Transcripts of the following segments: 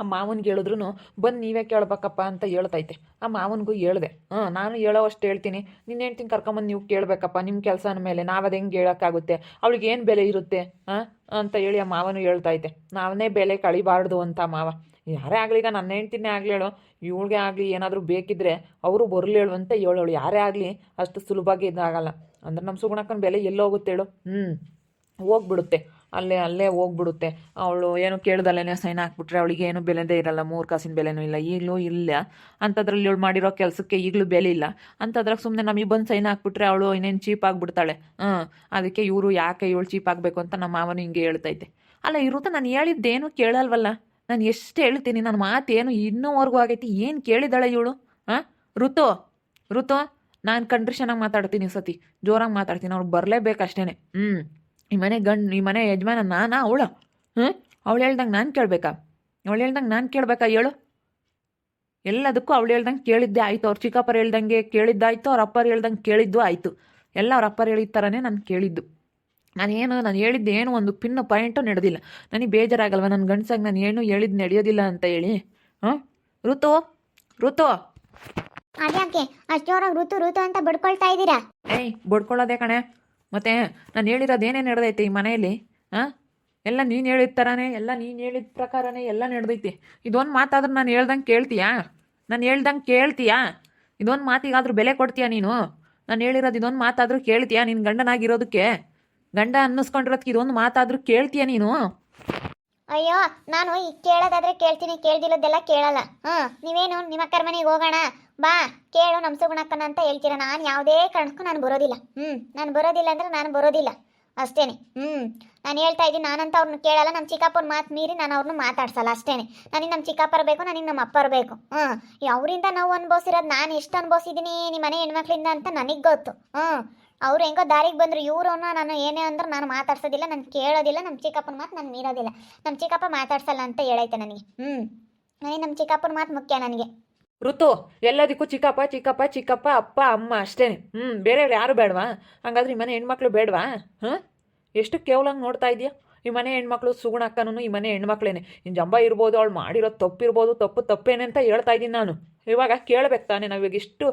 ಆ ಮಾವನ್ಗೆ ಹೇಳಿದ್ರು ಬಂದು ನೀವೇ ಕೇಳ್ಬೇಕಪ್ಪ ಅಂತ ಹೇಳ್ತೈತೆ. ಆ ಮಾವನಿಗೂ ಹೇಳಿದೆ ಹಾಂ ನಾನು ಹೇಳೋ ಅಷ್ಟು ಹೇಳ್ತೀನಿ. ನಿನ್ನ ಹೆಂಡ್ತೀನಿ ಕರ್ಕೊಂಬಂದು ನೀವು ಕೇಳಬೇಕಪ್ಪ ನಿಮ್ಮ ಕೆಲಸನ ಮೇಲೆ. ನಾವು ಅದು ಹೆಂಗೆ ಹೇಳೋಕ್ಕಾಗುತ್ತೆ? ಅವಳಿಗೆ ಏನು ಬೆಲೆ ಇರುತ್ತೆ ಹಾಂ ಅಂತ ಹೇಳಿ ಆ ಮಾವನು ಹೇಳ್ತೈತೆ ನಾವನ್ನೇ ಬೆಲೆ ಕಳಿಬಾರ್ದು ಅಂತ ಮಾವ. ಯಾರೇ ಆಗಲಿ, ಈಗ ನನ್ನ ಹೆಂಡ್ತಿನೇ ಆಗಲಿ ಹೇಳು. ಇವಳಿಗೆ ಆಗಲಿ ಏನಾದರೂ ಬೇಕಿದ್ರೆ ಅವರು ಬರಲಿ ಹೇಳು ಅಂತ ಹೇಳೋಳು. ಯಾರೇ ಆಗಲಿ ಅಷ್ಟು ಸುಲಭವಾಗಿ ಇದಾಗಲ್ಲ. ಅಂದ್ರೆ ನಮ್ಮ ಸುಗುಣಕ್ಕನ ಬೆಲೆ ಎಲ್ಲೋಗುತ್ತೆ ಹೇಳು. ಹ್ಞೂ ಹೋಗ್ಬಿಡುತ್ತೆ. ಅಲ್ಲೇ ಅಲ್ಲೇ ಹೋಗ್ಬಿಡುತ್ತೆ. ಅವಳು ಏನು ಕೇಳ್ದಲ್ಲೇ ಸೈನ್ ಹಾಕ್ಬಿಟ್ರೆ ಅವಳಿಗೆ ಏನು ಬೆಲೆದೇ ಇರಲ್ಲ, ಮೂರು ಕಾಸಿನ ಬೆಲೆನೂ ಇಲ್ಲ. ಈಗಲೂ ಇಲ್ಲ. ಅಂಥದ್ರಲ್ಲಿ ಇವಳು ಮಾಡಿರೋ ಕೆಲಸಕ್ಕೆ ಈಗಲೂ ಬೆಲೆ ಇಲ್ಲ. ಅಂಥದ್ರಾಗ ಸುಮ್ಮನೆ ನಮಗೆ ಬಂದು ಸೈನ್ ಹಾಕ್ಬಿಟ್ರೆ ಅವಳು ಇನ್ನೇನು ಚೀಪ್ ಆಗಿಬಿಡ್ತಾಳೆ. ಹಾಂ, ಅದಕ್ಕೆ ಇವರು ಯಾಕೆ ಇವಳು ಚೀಪ್ ಆಗಬೇಕು ಅಂತ ನಮ್ಮ ಮಾವನು ಹಿಂಗೆ ಹೇಳ್ತೈತೆ. ಅಲ್ಲ ಇರುತ್ತೆ ನಾನು ಹೇಳಿದ್ದೇನು ಕೇಳಲ್ವಲ್ಲ? ನಾನು ಎಷ್ಟು ಹೇಳ್ತೀನಿ ನನ್ನ ಮಾತೇನು ಇನ್ನೂವರೆಗೂ ಆಗೈತಿ, ಏನು ಕೇಳಿದಾಳೆ ಇವಳು? ಹಾಂ, ಋತು ಋತು, ನಾನು ಕಂಡ್ರಿಷನಾಗಿ ಮಾತಾಡ್ತೀನಿ ಸತಿ. ಜೋರಾಗಿ ಮಾತಾಡ್ತೀನಿ ಅವ್ಳು ಬರಲೇಬೇಕು ಅಷ್ಟೇ ಹ್ಞೂ ಈ ಮನೆ ಗಂಡು ಈ ಮನೆ ಯಜಮಾನ ನಾನಾ ಅವಳು. ಹ್ಞೂ ಅವಳು ಹೇಳ್ದಂಗೆ ನಾನು ಕೇಳಬೇಕಾ? ಅವಳು ಹೇಳ್ದಂಗೆ ನಾನು ಕೇಳಬೇಕಾ ಹೇಳು? ಎಲ್ಲದಕ್ಕೂ ಅವಳು ಹೇಳ್ದಂಗೆ ಕೇಳಿದ್ದೆ ಆಯಿತು. ಅವ್ರ ಚಿಕ್ಕಪ್ಪರು ಹೇಳ್ದಂಗೆ ಕೇಳಿದ್ದಾಯ್ತು. ಅವ್ರ ಅಪ್ಪರು ಹೇಳ್ದಂಗೆ ಕೇಳಿದ್ದು ಆಯಿತು. ಎಲ್ಲ ಅವ್ರ ಅಪ್ಪರು ಹೇಳಿದ ಥರನೇ ನಾನು ಕೇಳಿದ್ದು. ನಾನೇನು ನಾನು ಹೇಳಿದ್ದು ಏನು ಒಂದು ಪಿನ್ ಪಾಯಿಂಟು ನಡೆದಿಲ್ಲ. ನನಗೆ ಬೇಜಾರಾಗಲ್ವ? ನನ್ನ ಗಂಡಸಾಗಿ ನಾನು ಏನು ಹೇಳಿದ್ದು ನಡೆಯೋದಿಲ್ಲ ಅಂತ ಹೇಳಿ. ಹಾಂ ಋತು ಋತು. ಅದ್ಯಾಕೆ? ಅಷ್ಟೋರಾಗ ಋತು ಋತು ಅಂತ ಬಡ್ಕೊಳ್ತಾ ಇದ್ದೀರಾ? ಏಯ್ ಬಡ್ಕೊಳ್ಳೋದೇ ಕಣೆ. ಮತ್ತೆ ನಾನು ಹೇಳಿರೋದು ಏನೇನು ನಡೆದೈತೆ ಈ ಮನೆಯಲ್ಲಿ? ಹಾಂ ಎಲ್ಲ ನೀನು ಹೇಳಿದ ಥರನೇ ಎಲ್ಲ ನೀನು ಹೇಳಿದ ಪ್ರಕಾರನೇ ಎಲ್ಲ ನಡೆದೈತಿ. ಇದೊಂದು ಮಾತಾದ್ರೆ ನಾನು ಹೇಳ್ದಂಗೆ ಕೇಳ್ತೀಯಾ? ನಾನು ಹೇಳ್ದಂಗೆ ಕೇಳ್ತೀಯಾ? ಇದೊಂದು ಮಾತಿಗಾದ್ರೂ ಬೆಲೆ ಕೊಡ್ತೀಯಾ ನೀನು? ನಾನು ಹೇಳಿರೋದು ಇದೊಂದು ಮಾತಾದರೂ ಕೇಳ್ತೀಯಾ ನಿನ್ನ ಗಂಡನಾಗಿರೋದಕ್ಕೆ? ಗಂಡ ಅನ್ನಿಸ್ಕೊಂಡಿರೋದಕ್ಕೆ ಇದೊಂದು ಮಾತಾದರೂ ಕೇಳ್ತೀಯಾ ನೀನು? ಅಯ್ಯೋ, ನಾನು ಈ ಕೇಳೋದಾದ್ರೆ ಕೇಳ್ತೀನಿ ಕೇಳ್ದಿಲ್ಲದೆಲ್ಲ ಕೇಳಲ್ಲ. ಹ್ಞೂ ನೀವೇನು ನಿಮ್ಮ ಅಕ್ಕರ ಮನೆಗೆ ಹೋಗೋಣ? ಬಾ, ಕೇಳು ನಮ್ಮ ಸುಗುಣಕ್ಕನ ಅಂತ ಹೇಳ್ತೀರ? ನಾನು ಯಾವುದೇ ಕಾರಣಕ್ಕೂ ನಾನು ಬರೋದಿಲ್ಲ. ಹ್ಞೂ ನಾನು ಬರೋದಿಲ್ಲ ಅಂದ್ರೆ ನಾನು ಬರೋದಿಲ್ಲ. ಅಷ್ಟೇನೆ. ಹ್ಞೂ ನಾನು ಹೇಳ್ತಾ ಇದ್ದೀನಿ, ನಾನಂತ ಅವ್ರನ್ನ ಕೇಳಲ್ಲ ನಮ್ಮ ಚಿಕ್ಕಪ್ಪನ ಮಾತು ಮೀರಿ ನಾನು ಅವ್ರನ್ನ ಮಾತಾಡ್ಸಲ್ಲ, ಅಷ್ಟೇನೆ. ನನಗೆ ನಮ್ಮ ಚಿಕ್ಕಪ್ಪರ ಬೇಕು ನನಗೆ ನಮ್ಮ ಅಪ್ಪರು ಬೇಕು ಹ್ಞೂ ಅವರಿಂದ ನಾವು ಅನ್ಭವಿಸಿರೋದು ನಾನು ಎಷ್ಟು ಅನ್ಭವಿಸಿದ್ದೀನಿ ನಿಮ್ಮ ಮನೆ ಹೆಣ್ಮಕ್ಳಿಂದ ಅಂತ ನನಗೆ ಗೊತ್ತು. ಹ್ಞೂ ಅವ್ರು ಹೆಂಗೋ ದಾರಿಗೆ ಬಂದರು ಇವ್ರನ್ನ ನಾನು ಏನೇ ಅಂದ್ರೆ ನಾನು ಮಾತಾಡ್ಸೋದಿಲ್ಲ, ನಾನು ಕೇಳೋದಿಲ್ಲ ನಮ್ಮ ಚಿಕ್ಕಪ್ಪನ ಮಾತು ನಾನು ಮೀರೋದಿಲ್ಲ. ನಮ್ಮ ಚಿಕ್ಕಪ್ಪ ಮಾತಾಡ್ಸಲ್ಲ ಅಂತ ಹೇಳೈತೆ ನನಗೆ. ಹ್ಞೂ ನನಗೆ ನಮ್ಮ ಚಿಕ್ಕಪ್ಪನ ಮಾತು ಮುಖ್ಯ ನನಗೆ. ಋತು, ಎಲ್ಲದಕ್ಕೂ ಚಿಕ್ಕಪ್ಪ ಚಿಕ್ಕಪ್ಪ ಚಿಕ್ಕಪ್ಪ, ಅಪ್ಪ, ಅಮ್ಮ ಅಷ್ಟೇ ಹ್ಞೂ ಬೇರೆಯವ್ರು ಯಾರು ಬೇಡವಾ? ಹಂಗಾದ್ರೆ ಈ ಮನೆ ಹೆಣ್ಮಕ್ಳು ಬೇಡವಾ? ಹಾಂ? ಎಷ್ಟು ಕೇವಲಂಗೆ ನೋಡ್ತಾ ಇದೆಯಾ? ಈ ಮನೆ ಹೆಣ್ಮಕ್ಳು ಸುಗುಣಕ್ಕನೂ ಈ ಮನೆ ಹೆಣ್ಮಕ್ಳೇನೆ. ಇನ್ನು ಜಂಬ ಇರ್ಬೋದು, ಅವಳು ಮಾಡಿರೋ ತಪ್ಪಿರ್ಬೋದು, ತಪ್ಪು ತಪ್ಪೇನೆ ಅಂತ ಹೇಳ್ತಾ ಇದ್ದೀನಿ ನಾನು. ಇವಾಗ ಕೇಳ್ಬೇಕು ತಾನೇ ಇವಾಗ ಎಷ್ಟು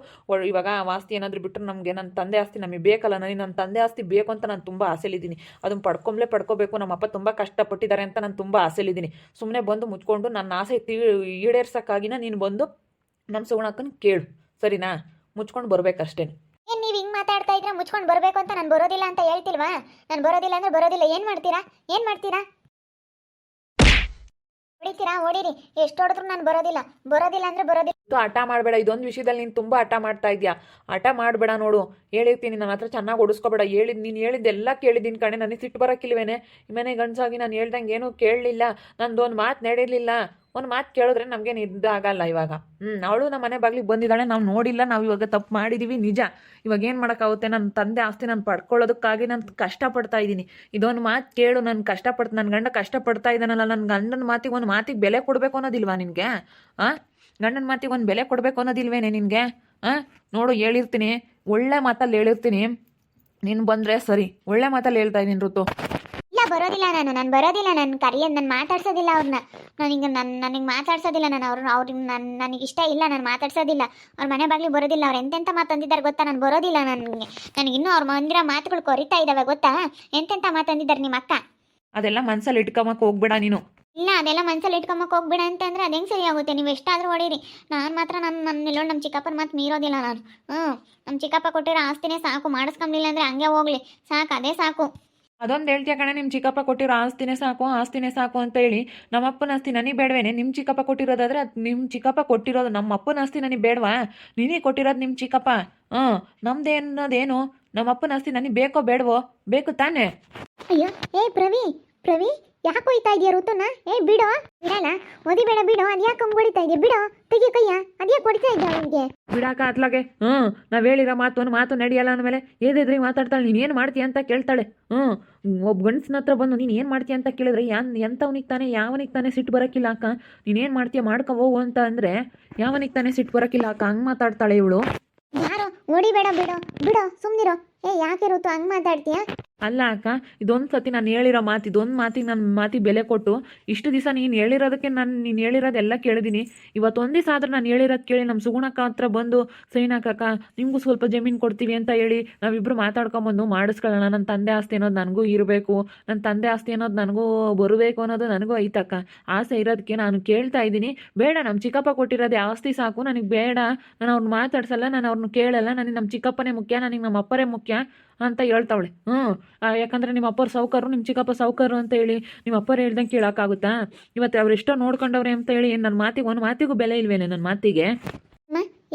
ಇವಾಗ ಆಸ್ತಿ ಏನಾದರೂ ಬಿಟ್ಟರೆ ನಮಗೆ ನನ್ನ ತಂದೆ ಆಸ್ತಿ ನಮಗೆ ಬೇಕಲ್ಲ, ನನಗೆ ನನ್ನ ತಂದೆ ಆಸ್ತಿ ಬೇಕು ಅಂತ ನಾನು ತುಂಬ ಆಸೆಲಿದ್ದೀನಿ. ಅದನ್ನು ಪಡ್ಕೊಂಬ್ಲೇ ಪಡ್ಕೋಬೇಕು ನಮ್ಮಪ್ಪ ತುಂಬ ಕಷ್ಟಪಟ್ಟಿದ್ದಾರೆ ಅಂತ ನಾನು ತುಂಬ ಆಸೆಲಿದ್ದೀನಿ. ಸುಮ್ಮನೆ ಬಂದು ಮುಚ್ಕೊಂಡು ನನ್ನ ಆಸೆ ತಿಳಿ ಈಡೇರ್ಸೋಕ್ಕಾಗಿನ ನೀನು ಬಂದು ನಮ್ಮ ಸುಗುಣಕ್ಕನ ಕೇಳು, ಸರಿನಾ? ಮುಚ್ಕೊಂಡು ಬರಬೇಕಷ್ಟೇ. ಏನು ನೀವು ಹಿಂಗೆ ಮಾತಾಡ್ತಾ ಇದ್ರೆ ಮುಚ್ಕೊಂಡು ಬರಬೇಕು ಅಂತ ನಾನು ಬರೋದಿಲ್ಲ ಅಂತ ಹೇಳ್ತಿಲ್ವಾ? ನಾನು ಬರೋದಿಲ್ಲ ಅಂದ್ರೆ ಬರೋದಿಲ್ಲ, ಏನು ಮಾಡ್ತೀರಾ? ಏನು ಮಾಡ್ತೀರಾ? ಹೊಡಿತೀರಾ? ಹೊಡೀರಿ. ಎಷ್ಟು ಹೊಡೆದ್ರು ನಾನು ಬರೋದಿಲ್ಲ. ಬರೋದಿಲ್ಲ ಅಂದ್ರೆ ಬರೋದಿಲ್ಲ. ಇದು ಹಠ ಮಾಡಬೇಡ, ಇದೊಂದು ವಿಷಯದಲ್ಲಿ ನೀನು ತುಂಬ ಹಠ ಮಾಡ್ತಾ ಇದೆಯಾ? ಹಠ ಮಾಡಬೇಡ ನೋಡು. ಹೇಳಿರ್ತೀನಿ ನನ್ನ ಹತ್ರ ಚೆನ್ನಾಗಿ ಓಡಿಸ್ಕೋಬೇಡ. ಹೇಳಿದ್, ನೀನು ಹೇಳಿದ್ದೆಲ್ಲ ಕೇಳಿದ್ದೀನಿ ಕಣೆ. ನನಗೆ ಸಿಟ್ಟು ಬರೋಕ್ಕಿಲ್ವೇನೆ? ಮನೆ ಗಂಡಸಾಗಿ ನಾನು ಹೇಳ್ದಂಗೆ ಏನೂ ಕೇಳಲಿಲ್ಲ. ನಂದು ಒಂದು ಮಾತು ನಡೆಯಲಿಲ್ಲ ಒಂದು ಮಾತು ಕೇಳಿದ್ರೆ ನಮಗೆ ಆಗಲ್ಲ ಇವಾಗ. ಹ್ಞೂ ಅವಳು ನಮ್ಮ ಮನೆ ಬಾಗಿಲಿಗೆ ಬಂದಿದ್ದಾಳೆ. ನಾವು ನೋಡಿಲ್ಲ. ನಾವು ಇವಾಗ ತಪ್ಪು ಮಾಡಿದ್ದೀವಿ ನಿಜ. ಇವಾಗ ಏನು ಮಾಡೋಕ್ಕಾಗುತ್ತೆ? ನನ್ನ ತಂದೆ ಆಸ್ತಿ ನಾನು ಪಡ್ಕೊಳ್ಳೋದಕ್ಕಾಗಿ ನಾನು ಕಷ್ಟಪಡ್ತಾ ಇದ್ದೀನಿ. ಇದೊಂದು ಮಾತು ಕೇಳು. ನಾನು ಕಷ್ಟಪಡ್ತು ನನ್ನ ಗಂಡ ಕಷ್ಟಪಡ್ತಾ ಇದ್ದಾನಲ್ಲ. ನನ್ನ ಗಂಡನ ಮಾತಿಗೆ, ಒಂದು ಮಾತಿಗೆ ಬೆಲೆ ಕೊಡಬೇಕು ಅನ್ನೋದಿಲ್ವಾ ನಿನಗೆ? ಹಾಂ ಗಂಡನ ಮಾತಿಗೆ ಒಂದು ಬೆಲೆ ಕೊಡಬೇಕು ಅನ್ನೋದಿಲ್ವೇನೆ ನಿನಗೆ? ಹಾಂ ನೋಡು ಹೇಳಿರ್ತೀನಿ. ಒಳ್ಳೆ ಮಾತಲ್ಲಿ ಹೇಳಿರ್ತೀನಿ. ನೀನು ಬಂದರೆ ಸರಿ. ಒಳ್ಳೆ ಮಾತಲ್ಲಿ ಹೇಳ್ತಾ ಇದ್ದೀನಿ ಋತು. ಇಲ್ಲ ಬರೋದಿಲ್ಲ ನಾನು. ನಾನು ಬರೋದಿಲ್ಲ. ನನ್ನ ಕರಿಯೋದು ನಾನು ಮಾತಾಡ್ಸೋದಿಲ್ಲ ಅವ್ರನ್ನ ನನಗೆ ನನ್ನ ನನಗೆ ಮಾತಾಡ್ಸೋದಿಲ್ಲ ನಾನು. ಅವ್ರನ್ನ ಅವ್ರಿಗೆ ನನ್ನ ನನಗೆ ಇಷ್ಟ ಇಲ್ಲ. ನಾನು ಮಾತಾಡ್ಸೋದಿಲ್ಲ. ಅವ್ರ ಮನೆ ಬಾಗಿಲು ಬರೋದಿಲ್ಲ. ಅವ್ರು ಎಂತೆಂಥ ಮಾತು ಅಂದಿದ್ದಾರೆ ಗೊತ್ತಾ? ನಾನು ಬರೋದಿಲ್ಲ ನನಗೆ. ನನಗೆ ಇನ್ನೂ ಅವ್ರ ಮಂದಿರ ಮಾತುಗಳು ಕೊರಿತಾ ಇದ್ದಾವೆ ಗೊತ್ತಾ? ಎಂತೆಂಥ ಮಾತು ಅಂದಿದ್ದಾರೆ ನಿಮ್ಮ ಅಕ್ಕ? ಅದೆಲ್ಲ ಮನ್ಸಲ್ಲಿ ಇಟ್ಕೊಂಬಕ್ಕೆ ಹೋಗ್ಬೇಡ ನೀನು. ಇಲ್ಲ ಅದೆಲ್ಲ ಮನ್ಸಲ್ಲಿ ಇಟ್ಕೊಂಬಕ್ ಹೋಗ್ಬೇಡ ಅಂತಂದ್ರೆ ಅದು ಹೆಂಗೆ ಸರಿ ಆಗುತ್ತೆ ನೀವು ಎಷ್ಟಾದರೂ ಹೊಡೀರಿ. ನಾನು ಮಾತ್ರ ನಮ್ಮ ನನ್ನ ನಿಲ್ಲೋ ನಮ್ಮ ಚಿಕ್ಕಪ್ಪನ ಮಾತು ಮೀರೋದಿಲ್ಲ ನಾನು. ಹ್ಞೂ ನಮ್ಮ ಚಿಕ್ಕಪ್ಪ ಕೊಟ್ಟಿರೋ ಆಸ್ತಿನೇ ಸಾಕು. ಮಾಡಿಸ್ಕೊಂಬಿಲ್ಲ ಅಂದರೆ ಹಂಗೆ ಹೋಗ್ಲಿ. ಸಾಕು ಅದೇ ಸಾಕು. ಅದೊಂದು ಹೇಳ್ತೀಯ ಕಣ ನಿಮ್ಮ ಚಿಕ್ಕಪ್ಪ ಕೊಟ್ಟಿರೋ ಆಸ್ತಿನೇ ಸಾಕು ಆಸ್ತಿನೇ ಸಾಕು ಅಂತ ಹೇಳಿ ನಮ್ಮ ಅಪ್ಪನ ಆಸ್ತಿ ನನಗೆ ಬೇಡವೇನೆ? ನಿಮ್ಮ ಚಿಕ್ಕಪ್ಪ ಕೊಟ್ಟಿರೋದಾದ್ರೆ ಅದು ನಿಮ್ಮ ಚಿಕ್ಕಪ್ಪ ಕೊಟ್ಟಿರೋದು ನಮ್ಮ ಅಪ್ಪನ ಆಸ್ತಿ ನನಗೆ ಬೇಡವಾ? ನೀನೇ ಕೊಟ್ಟಿರೋದು ನಿಮ್ಮ ಚಿಕ್ಕಪ್ಪ. ಹ್ಞೂ ನಮ್ದೇನದೇನು? ನಮ್ಮ ಅಪ್ಪನ ಆಸ್ತಿ ನನಗೆ ಬೇಕೋ ಬೇಡವೋ? ಬೇಕು ತಾನೇ? ಅಯ್ಯೋ ಏ ಪ್ರವಿ ಪ್ರವಿ ಯಾಕೆ ಹೋಯ್ತಾ ಇದೆಯಾ ಋತುನ? ಏ ಬಿಡು. ಬಿಡಲ್ಲ ಓದಿಬೇಡ ಬಿಡೋ ಅದ್ಯಾಕೆ ಹಂಗೆ ಹೊಡಿತಾ ಇದೆಯಾ? ಬಿಡು. ತೆಗಿ ಕೈಯ. ಅದ್ಯಾಕೆ ಹೊಡಿತಾ ಇದ್ದ ಅವನಿಗೆ ಬಿಡಾಕ ಅತ್ಲಾಗೆ. ಹ್ಞೂ ನಾವು ಹೇಳಿರೋ ಮಾತು ಒಂದು ಮಾತು ನಡೆಯಲ್ಲ ಅಂದಮೇಲೆ ಏನಿದ್ರಿ ಮಾತಾಡ್ತಾಳೆ ನೀನು ಏನು ಮಾಡ್ತೀಯ ಅಂತ ಕೇಳ್ತಾಳೆ. ಹ್ಞೂ ಒಬ್ಬ ಗಂಡಸ್ನ ಹತ್ರ ಬಂದು ನೀನು ಏನು ಮಾಡ್ತೀಯ ಅಂತ ಕೇಳಿದ್ರೆ ಯಾನ್ ಎಂಥವನಿಗೆ ತಾನೆ ಯಾವನಿಗೆ ತಾನೇ ಸಿಟ್ಟು ಬರೋಕ್ಕಿಲ್ಲ ಅಕ್ಕ? ನೀನೇನು ಮಾಡ್ತೀಯ ಮಾಡ್ಕೊ ಹೋಗು ಅಂತ ಅಂದ್ರೆ ಯಾವನಿಗೆ ತಾನೇ ಸಿಟ್ಟು ಬರೋಕ್ಕಿಲ್ಲ ಅಕ್ಕ? ಹಂಗ್ ಮಾತಾಡ್ತಾಳೆ ಇವಳು. ಯಾರು? ಓಡಿಬೇಡ ಬಿಡು ಬಿಡು. ಸುಮ್ಮನಿರು ಏ ಯಾಕೆ ಋತು? ಹಂಗ್ ಮಾತಾಡ್ತೀಯಾ? ಅಲ್ಲ ಅಕ್ಕ, ಇದೊಂದು ಸತಿ ನಾನು ಹೇಳಿರೋ ಮಾತು, ಇದೊಂದು ಮಾತಿಗೆ ನನ್ನ ಮಾತಿಗೆ ಬೆಲೆ ಕೊಟ್ಟು ಇಷ್ಟು ದಿವಸ ನೀನು ಹೇಳಿರೋದಕ್ಕೆ ನಾನು, ನೀನು ಹೇಳಿರೋದೆಲ್ಲ ಕೇಳಿದ್ದೀನಿ ಇವತ್ತೊಂದು ದಿವಸ ಆದ್ರೆ ನಾನು ಹೇಳಿರೋದು ಕೇಳಿ ನಮ್ಮ ಸುಗುಣಕ್ಕ ಹತ್ರ ಬಂದು ಸೈನಾಕಕ್ಕ ನಿಮಗೂ ಸ್ವಲ್ಪ ಜಮೀನು ಕೊಡ್ತೀವಿ ಅಂತ ಹೇಳಿ ನಾವಿಬ್ಬರು ಮಾತಾಡ್ಕೊಂಬಂದು ಮಾಡಿಸ್ಕೊಳ್ಳೋಣ ನನ್ನ ತಂದೆ ಆಸ್ತಿ ಅನ್ನೋದು ನನಗೂ ಇರಬೇಕು ನನ್ನ ತಂದೆ ಆಸ್ತಿ ಅನ್ನೋದು ನನಗೂ ಬರಬೇಕು ಅನ್ನೋದು ನನಗೂ ಐತಕ್ಕ. ಆಸೆ ಇರೋದಕ್ಕೆ ನಾನು ಕೇಳ್ತಾ ಇದ್ದೀನಿ. ಬೇಡ ನಮ್ಮ ಚಿಕ್ಕಪ್ಪ ಕೊಟ್ಟಿರೋದು ಆಸ್ತಿ ಸಾಕು, ನನಗೆ ಬೇಡ. ನಾನು ಅವ್ರನ್ನ ಮಾತಾಡ್ಸಲ್ಲ, ನಾನು ಅವ್ರನ್ನ ಕೇಳಲ್ಲ ನನಗೆ ನಮ್ಮ ಚಿಕ್ಕಪ್ಪನೇ ಮುಖ್ಯ ನನಗೆ ನಮ್ಮ ಅಪ್ಪರೇ ಮುಖ್ಯ. ಅಂತ ಹೇಳ್ತಾವಳೆ. ಹ್ಞೂ ಯಾಕಂದರೆ ನಿಮ್ಮ ಅಪ್ಪರ ಸಾವುಕಾರು, ನಿಮ್ಮ ಚಿಕ್ಕಪ್ಪ ಸೌಕರು ಅಂತ ಹೇಳಿ ನಿಮ್ಮ ಅಪ್ಪರು ಹೇಳ್ದಂಗೆ ಕೇಳೋಕ್ಕಾಗುತ್ತಾ ಇವತ್ತು ಅವರೆಷ್ಟೋ ನೋಡ್ಕೊಂಡವ್ರೆ ಅಂತ ಹೇಳಿ ನನ್ನ ಮಾತಿಗೆ, ಒಂದು ಮಾತಿಗೂ ಬೆಲೆ ಇಲ್ವೇನೆ ನನ್ನ ಮಾತಿಗೆ?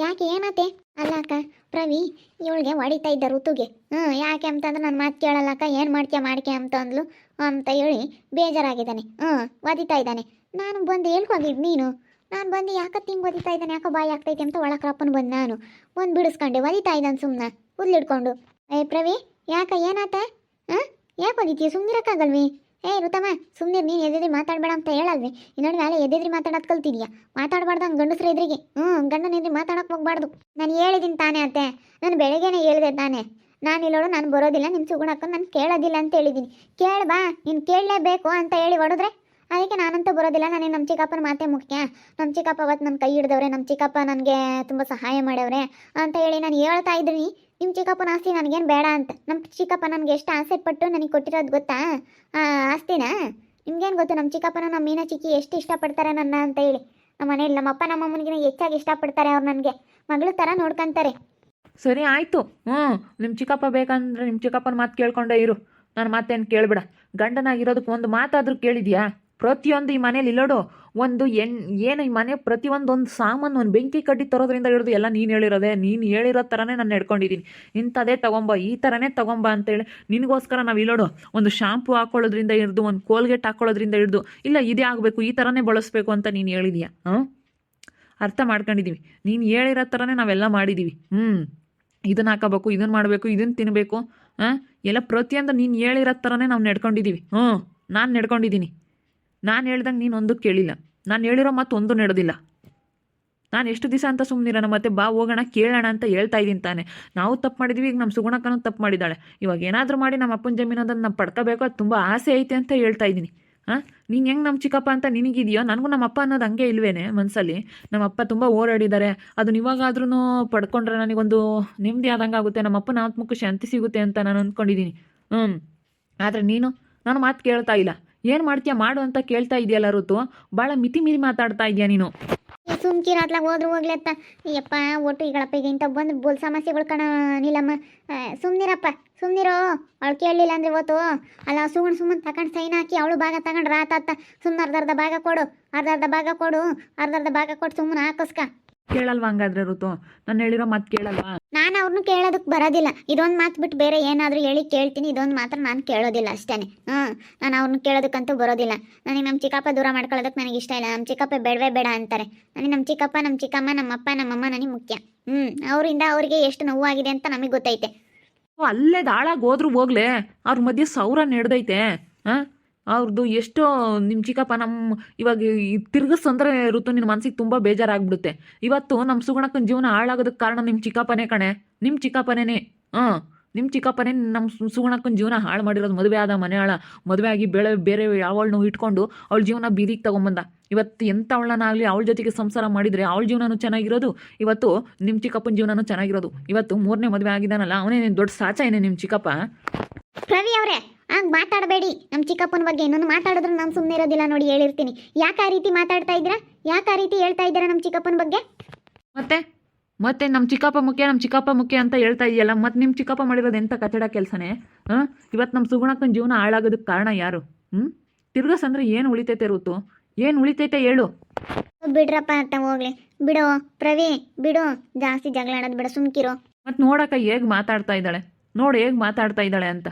ಯಾಕೆ ಏನತ್ತೆ ಅಲ್ಲ ಅಕ್ಕ, ಪ್ರವಿ, ಇವಳಿಗೆ ಹೊಡಿತಾ ಇದ್ದ ಋತುಗೆ. ಹ್ಞೂ ಯಾಕೆ ಅಂತಂದ್ರೆ ನನ್ನ ಮಾತು ಕೇಳಲ್ಲ ಅಕ್ಕ, ಏನು ಮಾಡ್ಕೆ ಮಾಡ್ಕೆ ಅಂತ ಅಂದ್ಲು ಅಂತ ಹೇಳಿ ಬೇಜಾರಾಗಿದ್ದಾನೆ. ಹ್ಞೂ ಒದಿತಾ ಇದ್ದಾನೆ. ನಾನು ಬಂದು ಹೇಳ್ಕೊಂಡಿದ್ದು ನೀನು? ನಾನು ಬಂದು ಯಾಕೆ ತಿಂಗ್ ಒದಿತಾ ಇದ್ದಾನೆ? ಯಾಕೋ ಬಾಯಿ ಆಗ್ತೈತೆ ಅಂತ ಒಳಕ್ರಪ್ಪನ ಬಂದು ನಾನು. ಒಂದು ಬಿಡಿಸ್ಕೊಂಡೆ, ಒದಿತಾ ಇದ್ದಾನೆ ಸುಮ್ಮನೆ ಹುಲ್ಲಿಡ್ಕೊಂಡು ಏ, ಪ್ರವಿ, ಯಾಕ, ಏನಾತ? ಹಾಂ? ಯಾಕೆ ಬಂದಿದ್ದೀಯ ಸುಮ್ಮನಿರಕ್ಕಾಗಲ್ವಿ ಏ, ರುತಮ್ಮ ಸುಮ್ಮನೆ ನೀನು ಎದ್ರಿ ಮಾತಾಡಬೇಡ ಅಂತ ಹೇಳಲ್ವಿ? ಇನ್ನೊಂದು ಮೇಲೆ ಎದ್ರಿ ಮಾತಾಡೋದು ಕಲ್ತಿದ್ಯಾ? ಮಾತಾಡಬಾರ್ದು ಹಂಗೆ ಗಂಡಸ್ರ ಎದುರಿಗೆ. ಹ್ಞೂ ಗಂಡನ ಎದ್ರಿ ಮಾತಾಡೋಕೆ ಹೋಗ್ಬಾರ್ದು. ನಾನು ಹೇಳಿದ್ದೀನಿ ತಾನೇ ಅತ್ತೆ. ನಾನು ಬೆಳಗ್ಗೆನೇ ಹೇಳಿದೆ ತಾನೇ. ನಾನು ಇಲ್ಲೋಡು, ನಾನು ಬರೋದಿಲ್ಲ ನಿಮ್ಮ ಸುಗುಣಕ್ಕ ನಾನು ಕೇಳೋದಿಲ್ಲ ಅಂತ ಹೇಳಿದ್ದೀನಿ ಕೇಳ ಬಾ, ನೀನು ಕೇಳಲೇಬೇಕು ಅಂತ ಹೇಳಿ ಹೊಡೆದ್ರೆ? ಅದಕ್ಕೆ ನಾನಂತೂ ಬರೋದಿಲ್ಲ ನನಗೆ ನಮ್ಮ ಚಿಕ್ಕಪ್ಪನ ಮಾತೇ ಮುಖ್ಯ. ನಮ್ಮ ಚಿಕ್ಕಪ್ಪ ಅವತ್ತು ನನ್ನ ಕೈ ಹಿಡ್ದವ್ರೆ ನಮ್ಮ ಚಿಕ್ಕಪ್ಪ ನನಗೆ ತುಂಬ ಸಹಾಯ ಮಾಡವ್ರೆ ಅಂತ ಹೇಳಿ ನಾನು ಹೇಳ್ತಾ ಇದ್ದೀನಿ. ನಿಮ್ಮ ಚಿಕ್ಕಪ್ಪನ ಆಸ್ತಿ ನನಗೇನು ಬೇಡ ಅಂತ. ನಮ್ಮ ಚಿಕ್ಕಪ್ಪ ನನಗೆ ಎಷ್ಟು ಆಸೆ ಪಟ್ಟು ನನಗೆ ಕೊಟ್ಟಿರೋದು ಗೊತ್ತಾ? ಆಸ್ತಿನಾ? ನಿಮ್ಗೇನು ಗೊತ್ತು ನಮ್ಮ ಚಿಕ್ಕಪ್ಪನ, ನಮ್ಮ ಮೀನಾ ಚಿಕ್ಕಿ ಎಷ್ಟು ಇಷ್ಟಪಡ್ತಾರೆ ನನ್ನ ಅಂತ ಹೇಳಿ. ನಮ್ಮ ಮನೇಲಿ ನಮ್ಮ ಅಪ್ಪ, ನಮ್ಮ ಅಮ್ಮನಿಗಿನ ಹೆಚ್ಚಾಗಿ ಇಷ್ಟಪಡ್ತಾರೆ ಅವ್ರು ನನಗೆ. ಮಗಳ ಥರ ನೋಡ್ಕೊಂತಾರೆ. ಸರಿ, ಆಯಿತು. ಹ್ಞೂ, ನಿಮ್ಮ ಚಿಕ್ಕಪ್ಪ ಬೇಕಂದ್ರೆ ನಿಮ್ಮ ಚಿಕ್ಕಪ್ಪನ ಮಾತು ಕೇಳ್ಕೊಂಡೇ ಇರು. ನಾನು ಮಾತೇನು ಕೇಳಬೇಡ. ಗಂಡನಾಗಿರೋದಕ್ಕೆ ಒಂದು ಮಾತಾದರೂ ಕೇಳಿದ್ಯಾ? ಪ್ರತಿಯೊಂದು ಈ ಮನೇಲಿ ಇಲ್ಲೋಡು, ಒಂದು ಎಣ್ ಏನು ಈ ಮನೆ ಪ್ರತಿಯೊಂದು ಒಂದು ಸಾಮಾನು ಒಂದು ಬೆಂಕಿ ಕಟ್ಟಿ ತರೋದ್ರಿಂದ ಹಿಡಿದು ಎಲ್ಲ ನೀನು ಹೇಳಿರೋದೆ, ನೀನು ಹೇಳಿರೋ ಥರನೇ ನಾನು ನಡ್ಕೊಂಡಿದ್ದೀನಿ. ಇಂಥದೇ ತೊಗೊಂಬ, ಈ ಥರನೇ ತೊಗೊಂಬ ಅಂತೇಳಿ ನಿನಗೋಸ್ಕರ ನಾವು ಇಲ್ಲೋಡು, ಒಂದು ಶಾಂಪು ಹಾಕೊಳ್ಳೋದ್ರಿಂದ ಹಿಡಿದು, ಒಂದು ಕೋಲ್ಗೇಟ್ ಹಾಕೊಳ್ಳೋದ್ರಿಂದ ಹಿಡಿದು, ಇಲ್ಲ ಇದೇ ಆಗಬೇಕು, ಈ ಥರನೇ ಬಳಸಬೇಕು ಅಂತ ನೀನು ಹೇಳಿದೀಯಾ? ಹಾಂ? ಅರ್ಥ ಮಾಡ್ಕೊಂಡಿದ್ದೀವಿ ನೀನು ಹೇಳಿರೋ ಥರನೇ ನಾವೆಲ್ಲ ಮಾಡಿದ್ದೀವಿ ಹ್ಞೂ ಇದನ್ನು ಹಾಕೋಬೇಕು, ಇದನ್ನು ಮಾಡಬೇಕು, ಇದನ್ನು ತಿನ್ನಬೇಕು ಹಾಂ? ಎಲ್ಲ ಪ್ರತಿಯೊಂದು ನೀನು ಹೇಳಿರೋ ಥರನೇ ನಾವು ನಡ್ಕೊಂಡಿದ್ದೀವಿ ಹ್ಞೂ ನಾನು ನಡ್ಕೊಂಡಿದ್ದೀನಿ ನಾನು ಹೇಳ್ದಂಗೆ ನೀನು ಒಂದು ಕೇಳಿಲ್ಲ. ನಾನು ಹೇಳಿರೋ ಮಾತು ಒಂದು ನಡೆದಿಲ್ಲ. ನಾನು ಎಷ್ಟು ದಿವಸ ಅಂತ ಸುಮ್ಮನಿರೋಣ ಮತ್ತೆ ಬಾ ಹೋಗೋಣ, ಕೇಳೋಣ ಅಂತ ಹೇಳ್ತಾ ಇದ್ದೀನಿ ತಾನೆ. ನಾವು ತಪ್ಪು ಮಾಡಿದ್ವಿ, ಈಗ ನಮ್ಮ ಸುಗುಣಕ್ಕನೂ ತಪ್ಪು ಮಾಡಿದ್ದಾಳೆ. ಇವಾಗ ಏನಾದರೂ ಮಾಡಿ ನಮ್ಮ ಅಪ್ಪನ ಜಮೀನದನ್ನು ನಾವು ಪಡ್ಕೋಬೇಕು, ಅದು ತುಂಬ ಆಸೆ ಐತೆ ಅಂತ ಹೇಳ್ತಾ ಇದ್ದೀನಿ ಹಾಂ ನೀನು ಹೆಂಗೆ ನಮ್ಮ ಚಿಕ್ಕಪ್ಪ ಅಂತ ನಿನಗಿದೆಯೋ? ನನಗೂ ನಮ್ಮ ಅಪ್ಪ ಅನ್ನೋದು ಹಂಗೆ ಇಲ್ವೇನೆ ಮನಸ್ಸಲ್ಲಿ ನಮ್ಮ ಅಪ್ಪ ತುಂಬ ಓಡಾಡಿದ್ದಾರೆ ಅದನ್ನ ಇವಾಗಾದ್ರೂ ಪಡ್ಕೊಂಡ್ರೆ ನನಗೊಂದು ನೆಮ್ಮದಿ ಆದಂಗೆ ಆಗುತ್ತೆ. ನಮ್ಮ ಅಪ್ಪನ ಆತ್ಮಕ್ಕೆ ಶಾಂತಿ ಸಿಗುತ್ತೆ ಅಂತ ನಾನು ಅಂದ್ಕೊಂಡಿದ್ದೀನಿ ಹ್ಞೂ ಆದರೆ ನೀನು, ನಾನು ಮಾತು ಕೇಳ್ತಾ ಇಲ್ಲ. ಏನು ಮಾಡ್ತೀಯ? ಮಾಡು ಅಂತ ಕೇಳ್ತಾ ಇದೆಯಲ್ಲ ಋತು. ಬಹಳ ಮಿತಿ ಮೀರಿ ಮಾತಾಡ್ತಾ ಇದೆಯಾ ನೀನು. ಸುಮ್ಕಿರ ಅತ್ಲಾಗ ಹೋದ್ರು ಹೋಗ್ಲತ್ತ ಅಯ್ಯಪ್ಪ ಒಟ್ಟು ಈಗಳಪ್ಪ ಈಗ ಇಂಥ ಬಂದು ಬೋಲ್ ಸಮಸ್ಯೆಗಳು ಕಣ ನೀಲಮ್ಮ. ಸುಮ್ನಿರಪ್ಪ, ಸುಮ್ನಿರೋ. ಅವಳು ಕೇಳಲಿಲ್ಲ ಅಂದ್ರೆ ಇವತ್ತು ಅಲ್ಲ ಸುಮ್ಮನೆ ಸುಮ್ಮನೆ ತಗೊಂಡು ಸೈನ್ ಹಾಕಿ ಅವಳು ಭಾಗ ತಗೊಂಡು ರಾತಾತ ಸುಮ್ಮನೆ ಅರ್ಧ ಅರ್ಧ ಭಾಗ ಕೊಡು. ಅರ್ಧ ಅರ್ಧ ಭಾಗ ಕೊಡು. ಅರ್ಧ ಅರ್ಧ ಭಾಗ ಕೊಟ್ಟು ಸುಮ್ಮನೆ ಹಾಕಸ್ಕ. ಕೇಳಲ್ವಾ ಹಂಗಾದ್ರೆ ಋತು? ನಾನು ಹೇಳಿರೋ ಮಾತು ಕೇಳಲ್ವಾ? ನಾನು ಅವ್ರನ್ನ ಕೇಳೋದಕ್ಕೆ ಬರೋದಿಲ್ಲ. ಇದೊಂದು ಮಾತು ಬಿಟ್ಟು ಬೇರೆ ಏನಾದರೂ ಹೇಳಿ ಕೇಳ್ತೀನಿ. ಇದೊಂದು ಮಾತ್ರ ನಾನು ಕೇಳೋದಿಲ್ಲ ಅಷ್ಟೇ ಹ್ಞೂ ನಾನು ಅವ್ರನ್ನ ಕೇಳೋದಕ್ಕಂತೂ ಬರೋದಿಲ್ಲ. ನನಗೆ ನಮ್ಮ ಚಿಕ್ಕಪ್ಪ ದೂರ ಮಾಡ್ಕೊಳ್ಳೋದಕ್ಕೆ ನನಗೆ ಇಷ್ಟ ಇಲ್ಲ. ನಮ್ಮ ಚಿಕ್ಕಪ್ಪ ಬೇಡವೇ ಬೇಡ ಅಂತಾರೆ. ನನಗೆ ನಮ್ಮ ಚಿಕ್ಕಪ್ಪ ನಮ್ಮ ಚಿಕ್ಕಮ್ಮ ನಮ್ಮಪ್ಪ ನಮ್ಮಮ್ಮ ನನಗೆ ಮುಖ್ಯ. ಹ್ಞೂ ಅವರಿಂದ ಅವರಿಗೆ ಎಷ್ಟು ನೋವಾಗಿದೆ ಅಂತ ನಮಗೆ ಗೊತ್ತೈತೆ. ಓ, ಅಲ್ಲೇ ದಾಳಾಗಿ ಹೋದ್ರು ಹೋಗ್ಲೆ. ಅವ್ರ ಮಧ್ಯೆ ಸೌರ ನಡೆದೈತೆ. ಹಾಂ? ಅವ್ರದ್ದು ಎಷ್ಟೋ ನಿಮ್ಮ ಚಿಕ್ಕಪ್ಪ ನಮ್ಮ ಇವಾಗ ಈ ತಿರ್ಗಸಂದ್ರೆ ಋತು ನಿನ್ನ ಮನಸ್ಸಿಗೆ ತುಂಬ ಬೇಜಾರಾಗ್ಬಿಡುತ್ತೆ. ಇವತ್ತು ನಮ್ಮ ಸುಗುಣಕ್ಕನ ಜೀವನ ಹಾಳಾಗೋದಕ್ಕೆ ಕಾರಣ ನಿಮ್ಮ ಚಿಕ್ಕಪ್ಪನೇ ಕಣೆ. ನಿಮ್ಮ ಚಿಕ್ಕಪ್ಪನೇನೆ. ಹಾಂ ನಿಮ್ಮ ಚಿಕ್ಕಪ್ಪನೇ ನಮ್ಮ ಸುಗುಣಕ್ಕನ ಜೀವನ ಹಾಳು ಮಾಡಿರೋದು ಮದುವೆ ಆದ ಮನೆ ಹಾಳ ಮದುವೆ ಆಗಿ ಬೇಳೆ, ಬೇರೆ ಯಾವಳನ್ನು ಇಟ್ಕೊಂಡು ಅವಳ ಜೀವನ ಬೀದಿಗೆ ತಗೊಂಬಂದ. ಇವತ್ತು ಎಂಥವಳನ್ನಾಗಲಿ ಅವಳ ಜೊತೆಗೆ ಸಂಸಾರ ಮಾಡಿದರೆ ಅವಳ ಜೀವನನೂ ಚೆನ್ನಾಗಿರೋದು. ಇವತ್ತು ನಿಮ್ಮ ಚಿಕ್ಕಪ್ಪನ ಜೀವನನೂ ಚೆನ್ನಾಗಿರೋದು. ಇವತ್ತು ಮೂರನೇ ಮದುವೆ ಆಗಿದ್ದಾನಲ್ಲ, ಅವನೇ ದೊಡ್ಡ ಸಾಚ ಏನೇ ನಿಮ್ಮ ಚಿಕ್ಕಪ್ಪ? ರವಿ ಅವರೇ ಹಂಗೆ ಮಾತಾಡಬೇಡಿ. ನಮ್ಮ ಚಿಕ್ಕಪ್ಪನ ಬಗ್ಗೆ ಇನ್ನೊಂದು ಮಾತಾಡಿದ್ರೆ ನಾನು ಸುಮ್ಮನೆ ಇರೋದಿಲ್ಲ ನೋಡಿ ಹೇಳಿರ್ತೀನಿ. ಯಾಕೆ ಆ ರೀತಿ ಮಾತಾಡ್ತಾ ಇದ್ದೀರಾ? ಯಾಕೆ ಆ ರೀತಿ ಹೇಳ್ತಾ ಇದ್ದೀರಾ ನಮ್ಮ ಚಿಕ್ಕಪ್ಪನ ಬಗ್ಗೆ? ಮತ್ತೆ? ಮತ್ತೆ ನಮ್ಮ ಚಿಕ್ಕಪ್ಪ ಮುಖ್ಯ ನಮ್ಮ ಚಿಕ್ಕಪ್ಪ ಮುಖ್ಯ ಅಂತ ಹೇಳ್ತಾ ಇದೆಯಲ್ಲ ಮತ್ತೆ ನಿಮ್ಮ ಚಿಕ್ಕಪ್ಪ ಮಾಡಿರೋದು ಎಂಥ ಕಚಡ ಕೆಲಸನೇ? ಹಾಂ? ಇವತ್ತು ನಮ್ಮ ಸುಗುಣಕ್ಕನ ಜೀವನ ಹಾಳಾಗೋದಕ್ಕೆ ಕಾರಣ ಯಾರು? ಹ್ಞೂ ತಿರ್ಗಸ್ ಅಂದ್ರೆ ಏನು ಉಳಿತೈತೆ ಋತು ಏನು ಉಳಿತೈತೆ ಹೇಳು. ಬಿಡ್ರಪ್ಪ ಅಂತ ಹೋಗ್ಲಿ. ಬಿಡು ಪ್ರವಿ ಬಿಡು. ಜಾಸ್ತಿ ಜಗಳ ಆಡೋದು ಬಿಡ ಸುಮ್ಕಿರೋ. ಮತ್ತು ನೋಡಕ್ಕ ಹೇಗೆ ಮಾತಾಡ್ತಾ ಇದ್ದಾಳೆ? ನೋಡು ಹೇಗೆ ಮಾತಾಡ್ತಾ ಇದ್ದಾಳೆ ಅಂತ.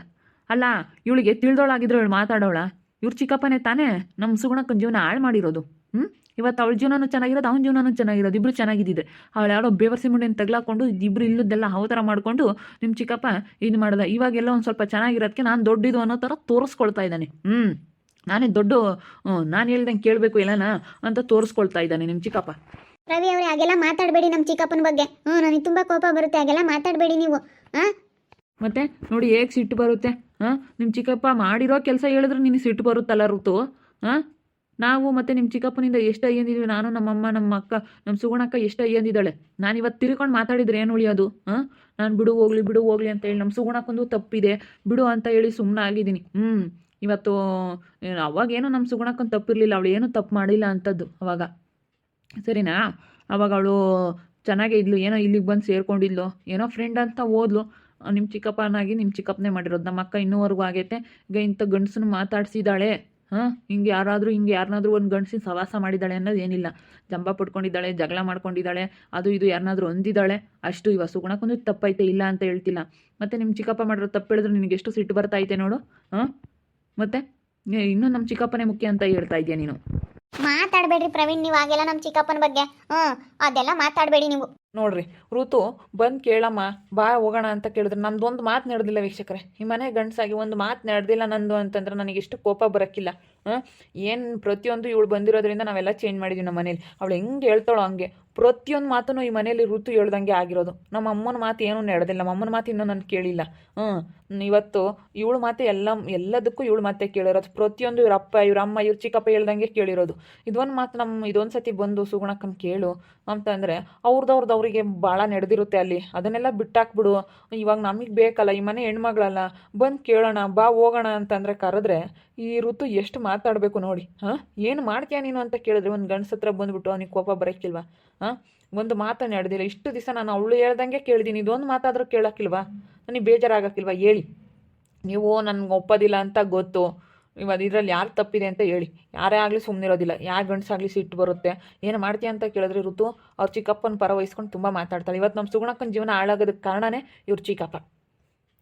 ಅಲ್ಲ ಇವಳಿಗೆ ತಿಳಿದೋಳಾಗಿದ್ರೆ ಇವಳು ಮಾತಾಡೋಳ. ಇವ್ರ ಚಿಕ್ಕಪ್ಪನೇ ತಾನೇ ನಮ್ಮ ಸುಗುಣಕ್ಕನ ಜೀವನ ಹಾಳು ಮಾಡಿರೋದು. ಹ್ಞೂ ಇವತ್ತು ಅವಳ ಜೀವನನೂ ಚೆನ್ನಾಗಿರೋದು ಅವನ ಜೀವನನೂ ಚೆನ್ನಾಗಿರೋದು. ಇಬ್ಬರು ಚೆನ್ನಾಗಿದ್ದಿದೆ. ಅವಳು ಯಾರೋ ಬೇವರ್ಸಿ ಮುಂಡೆನ ತಗ್ಲಾಕೊಂಡು ಇಬ್ಬರು ಇಲ್ಲದೆಲ್ಲ ಥರ ಮಾಡಿಕೊಂಡು ನಿಮ್ಮ ಚಿಕ್ಕಪ್ಪ ಇದು ಮಾಡ್ದ. ಇವಾಗೆಲ್ಲ ಒಂದು ಸ್ವಲ್ಪ ಚೆನ್ನಾಗಿರೋದಕ್ಕೆ ನಾನು ದೊಡ್ಡದು ಅನ್ನೋ ಥರ ತೋರಿಸ್ಕೊಳ್ತಾ ಇದ್ದಾನೆ. ಹ್ಞೂ ನಾನೇ ದೊಡ್ಡ ನಾನು ಹೇಳ್ದಂಗೆ ಕೇಳಬೇಕು ಎಲ್ಲನ ಅಂತ ತೋರಿಸ್ಕೊಳ್ತಾ ಇದ್ದಾನೆ ನಿಮ್ಮ ಚಿಕ್ಕಪ್ಪ. ರವಿ ಅವರೇ ಹಾಗೆಲ್ಲ ಮಾತಾಡಬೇಡಿ ನಮ್ಮ ಚಿಕ್ಕಪ್ಪನ ಬಗ್ಗೆ. ಹ್ಞೂ ನನಗೆ ತುಂಬ ಕೋಪ ಬರುತ್ತೆ. ಹಾಗೆಲ್ಲ ಮಾತಾಡಬೇಡಿ ನೀವು. ಹಾಂ ಮತ್ತೆ ನೋಡಿ ಹೇಗೆ ಸಿಟ್ಟು ಬರುತ್ತೆ. ಹಾಂ? ನಿಮ್ಮ ಚಿಕ್ಕಪ್ಪ ಮಾಡಿರೋ ಕೆಲಸ ಹೇಳಿದ್ರೆ ನಿನಗೆ ಸಿಟ್ಟು ಬರುತ್ತಲ್ಲ, ಋತು? ಹಾಂ? ನಾವು ಮತ್ತು ನಿಮ್ಮ ಚಿಕ್ಕಪ್ಪನಿಂದ ಎಷ್ಟು ಅಯ್ಯಂದಿದ್ದೀವಿ ನಾನು ನಮ್ಮಮ್ಮ ನಮ್ಮ ಅಕ್ಕ, ನಮ್ಮ ಸುಗುಣಕ್ಕ ಎಷ್ಟು ಅಯ್ಯಂದಿದ್ದಾಳೆ? ನಾನು ಇವತ್ತು ತಿರ್ಕೊಂಡು ಮಾತಾಡಿದ್ರೆ ಏನು ಉಳಿಯೋದು? ಹಾಂ? ನಾನು ಬಿಡು, ಹೋಗ್ಲಿ ಬಿಡು, ಹೋಗ್ಲಿ ಅಂತ ಹೇಳಿ ನಮ್ಮ ಸುಗುಣಕ್ಕೊಂದು ತಪ್ಪಿದೆ. ಬಿಡು ಅಂತ ಹೇಳಿ ಸುಮ್ಮನೆ ಆಗಿದ್ದೀನಿ. ಹ್ಞೂ ಇವತ್ತು ಅವಾಗೇನೋ ನಮ್ಮ ಸುಗುಣಕ್ಕೊಂದು ತಪ್ಪಿರಲಿಲ್ಲ. ಅವಳು ಏನೂ ತಪ್ಪು ಮಾಡಿಲ್ಲ ಅಂಥದ್ದು ಅವಾಗ. ಸರಿನಾ? ಅವಾಗ ಅವಳು ಚೆನ್ನಾಗೇ ಇದ್ಲು. ಏನೋ ಇಲ್ಲಿಗೆ ಬಂದು ಸೇರ್ಕೊಂಡಿದ್ಲು. ಏನೋ ಫ್ರೆಂಡ್ ಅಂತ ಓದ್ಲು ನಿಮ್ಮ ಚಿಕ್ಕಪ್ಪನಾಗಿ ನಿಮ್ಮ ಚಿಕ್ಕಪ್ಪನೇ ಮಾಡಿರೋದು. ನಮ್ಮ ಅಕ್ಕ ಇನ್ನೂವರೆಗೂ ಆಗೈತೆ. ಈಗ ಇಂಥ ಗಂಡಸನ್ನು ಮಾತಾಡ್ಸಿದ್ದಾಳೆ ಹಾಂ? ಹಿಂಗೆ ಯಾರಾದರೂ, ಹಿಂಗೆ ಯಾರನ್ನಾದ್ರೂ ಒಂದು ಗಂಡಸಿನ ಸವಾಸ ಮಾಡಿದ್ದಾಳೆ ಅನ್ನೋದು ಏನಿಲ್ಲ. ಜಂಬ ಪಡ್ಕೊಂಡಿದ್ದಾಳೆ ಜಗಳ ಮಾಡ್ಕೊಂಡಿದ್ದಾಳೆ, ಅದು ಇದು ಯಾರನ್ನಾದ್ರೂ ಹೊಂದಿದ್ದಾಳೆ ಅಷ್ಟು ಇವ ಸುಗುಣಕ್ಕೊಂದು ತಪ್ಪೈತೆ, ಇಲ್ಲ ಅಂತ ಹೇಳ್ತಿಲ್ಲ. ಮತ್ತು ನಿಮ್ಮ ಚಿಕ್ಕಪ್ಪ ಮಾಡಿರೋ ತಪ್ಪು ಹೇಳಿದ್ರೆ ನಿನಗೆ ಎಷ್ಟು ಸಿಟ್ಟು ಬರ್ತಾ ಐತೆ ನೋಡು. ಹಾಂ? ಮತ್ತೆ? ಇನ್ನೂ ನಮ್ಮ ಚಿಕ್ಕಪ್ಪನೇ ಮುಖ್ಯ ಅಂತ ಹೇಳ್ತಾ ಇದೆಯಾ ನೀನು? ಮಾತಾಡಬೇಡ್ರಿ ಪ್ರವೀಣ್, ನೀವು ಆಗಿಲ್ಲ ನಮ್ಮ ಚಿಕ್ಕಪ್ಪನ ಬಗ್ಗೆ. ಹ್ಞೂ ಅದೆಲ್ಲ ಮಾತಾಡಬೇಡಿ ನೀವು. ನೋಡ್ರಿ, ಋತು, ಬಂದು ಕೇಳಮ್ಮ, ಬಾ ಹೋಗೋಣ ಅಂತ ಕೇಳಿದ್ರೆ. ನಮ್ದೊಂದು ಮಾತು ನಡೆದಿಲ್ಲ ವೀಕ್ಷಕರೇ. ಈ ಮನೆ ಗಂಡಸಾಗಿ ಒಂದು ಮಾತು ನಡೆದಿಲ್ಲ ನಂದು ಅಂತಂದ್ರೆ ನನಗೆ ಇಷ್ಟು ಕೋಪ ಬರೋಕ್ಕಿಲ್ಲ. ಏನು ಪ್ರತಿಯೊಂದು ಇವಳು ಬಂದಿರೋದ್ರಿಂದ ನಾವೆಲ್ಲ ಚೇಂಜ್ ಮಾಡಿದ್ವಿ ನಮ್ಮ ಮನೇಲಿ. ಅವಳು ಹೆಂಗೆ ಹೇಳ್ತಾಳೋ ಹಂಗೆ. ಪ್ರತಿಯೊಂದು ಮಾತನ್ನು ಈ ಮನೇಲಿ ಋತು ಹೇಳ್ದಂಗೆ ಆಗಿರೋದು. ನಮ್ಮ ಅಮ್ಮನ ಮಾತು ಏನು ನಡೆದಿಲ್ಲ. ನಮ್ಮ ಅಮ್ಮನ ಮಾತು ಇನ್ನೂ ನಾನು ಕೇಳಿಲ್ಲ. ಹ್ಞೂ ಇವತ್ತು ಇವಳು ಮಾತೆ ಎಲ್ಲ, ಎಲ್ಲದಕ್ಕೂ ಇವಳು ಮಾತೆ ಕೇಳಿರೋದು. ಪ್ರತಿಯೊಂದು ಇವ್ರ ಅಪ್ಪ, ಇವ್ರ ಅಮ್ಮ, ಇವ್ರ ಚಿಕ್ಕಪ್ಪ ಹೇಳ್ದಂಗೆ ಕೇಳಿರೋದು. ಇದೊಂದು ಮಾತು ನಮ್ಮ ಇದೊಂದು ಸತಿ ಬಂದು ಸುಗುಣಕಂ ಕೇಳು. ಅಂತಂದರೆ ಅವ್ರದ್ದು ಅವರಿಗೆ ಭಾಳ ನಡೆದಿರುತ್ತೆ ಅಲ್ಲಿ. ಅದನ್ನೆಲ್ಲ ಬಿಟ್ಟಾಕ್ಬಿಡು. ಇವಾಗ ನಮಗೆ ಬೇಕಲ್ಲ, ಈ ಮನೆ ಹೆಣ್ಮಗಳಲ್ಲ, ಬಂದು ಕೇಳೋಣ, ಬಾ ಹೋಗೋಣ ಅಂತಂದರೆ ಕರೆದ್ರೆ ಈ ಋತು ಎಷ್ಟು ಮಾತಾಡಬೇಕು ನೋಡಿ. ಹಾಂ? ಏನು ಮಾಡ್ತೀಯ ನೀನು ಅಂತ ಕೇಳಿದ್ರೆ ಒಂದು ಗಂಡಸ ಹತ್ರ ಬಂದ್ಬಿಟ್ಟು, ಅವನಿಗೆ ಕೋಪ ಬರೋಕ್ಕಿಲ್ವಾ? ಹಾಂ? ಒಂದು ಮಾತು ನಡೆದಿಲ್ಲ. ಇಷ್ಟು ದಿವಸ ನಾನು ಅವಳು ಹೇಳ್ದಂಗೆ ಕೇಳಿದ್ದೀನಿ ಇದೊಂದು ಮಾತಾದರೂ ಕೇಳೋಕ್ಕಿಲ್ವಾ? ನನಗೆ ಬೇಜಾರಾಗಕ್ಕಿಲ್ವಾ? ಹೇಳಿ. ನೀವು ನನಗೆ ಒಪ್ಪೋದಿಲ್ಲ ಅಂತ ಗೊತ್ತು. ಇವಾಗ ಇದರಲ್ಲಿ ಯಾರು ತಪ್ಪಿದೆ ಅಂತ ಹೇಳಿ. ಯಾರೇ ಆಗಲಿ ಸುಮ್ಮನಿರೋದಿಲ್ಲ ಯಾರು ಗಂಡಸಾಗಲಿ ಸಿಟ್ಟು ಬರುತ್ತೆ. ಏನು ಮಾಡ್ತೀಯ ಅಂತ ಕೇಳಿದ್ರೆ ಋತು, ಅವ್ರ ಚಿಕ್ಕಪ್ಪನ ಪರ ವಹಿಸ್ಕೊಂಡು ತುಂಬ ಮಾತಾಡ್ತಾಳೆ. ಇವತ್ತು ನಮ್ಮ ಸುಗುಣಕ್ಕನ ಜೀವನ ಹಾಳಾಗೋದಕ್ಕೆ ಕಾರಣನೇ ಇವ್ರ ಚಿಕ್ಕಪ್ಪ.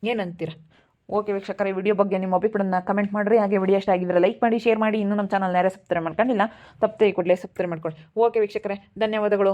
ಏನಂತೀರ? ಓಕೆ ವೀಕ್ಷಕರ, ಈ ವಿಡಿಯೋ ಬಗ್ಗೆ ನಿಮ್ಮ ಅಭಿಪ್ರಾಯನ ಕಮೆಂಟ್ ಮಾಡಿರಿ. ಹಾಗೆ ವಿಡಿಯೋ ಇಷ್ಟ ಆಗಿದ್ರೆ ಲೈಕ್ ಮಾಡಿ, ಶೇರ್ ಮಾಡಿ. ಇನ್ನೂ ನಮ್ಮ ಚಾನಲ್ ಯಾರೇ ಸಬ್ಸ್ಕ್ರೈಬ್ ಮಾಡ್ಕೊಂಡಿಲ್ಲ, ತಪ್ಪದೆ ಕೂಡಲೇ ಸಬ್ಸ್ಕ್ರೈಬ್ ಮಾಡ್ಕೊಳ್ಳಿ. ಓಕೆ ವೀಕ್ಷಕರೇ, ಧನ್ಯವಾದಗಳು.